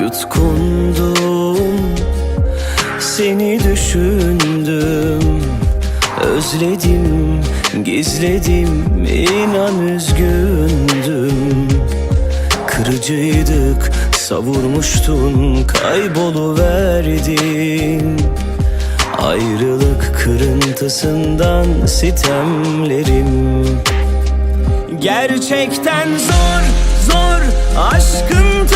Yutkundum. Seni düşündüm Özledim Gizledim inan üzgündüm. Kırıcıydık Savurmuştun Kayboluverdin. Ayrılık kırıntısından sitemlerim. Gerçekten zor, zor Aşkın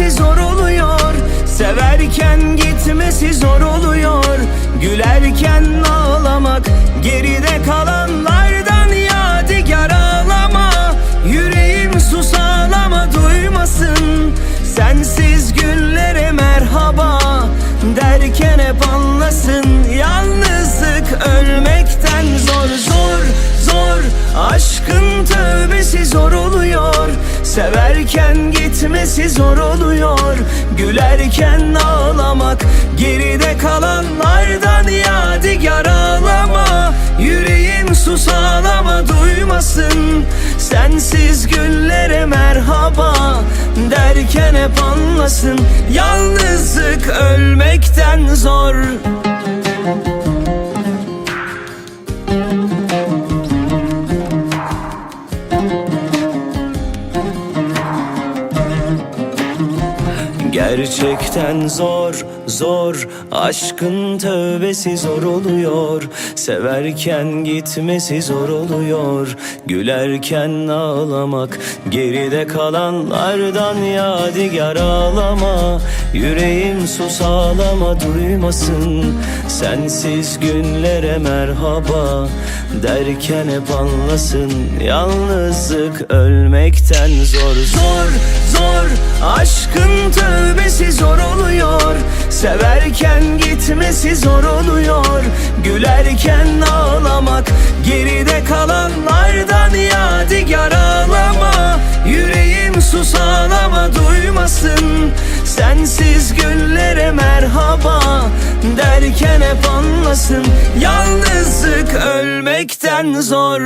tövbesi zor oluyor. Severken gitmesi zor oluyor. Gülerken ağlamak Geride kalanlardan yadigar ağlama. Yüreğim sus ağlama duymasın. Sensiz günlere merhaba Derken hep anlasın. Yalnızlık ölmekten zor zor zor. Aşkın tövbesi zor oluyor Severken gitmesi zor oluyor. Gülerken ağlamak Geride kalanlardan yadigar ağlama Yüreğim sus ağlama duymasın. Sensiz günlere merhaba Derken hep anlasın. Yalnızlık ölmekten zor Gerçekten zor, zor. Aşkın tövbesi zor oluyor. Severken gitmesi zor oluyor. Gülerken ağlamak Geride kalanlardan yadigar ağlama. Yüreğim sus ağlama duymasın. Sensiz günlere merhaba Derken hep anlasın. Yalnızlık ölmekten zor Zor, zor. Aşkın tövbesi zor oluyor. Severken gitmesi zor oluyor. Gülerken ağlamak Geride kalanlardan yadigar ağlama. Yüreğim sus ağlama duymasın. Sensiz günlere merhaba Derken hep anlasın. Yalnızlık ölmekten zor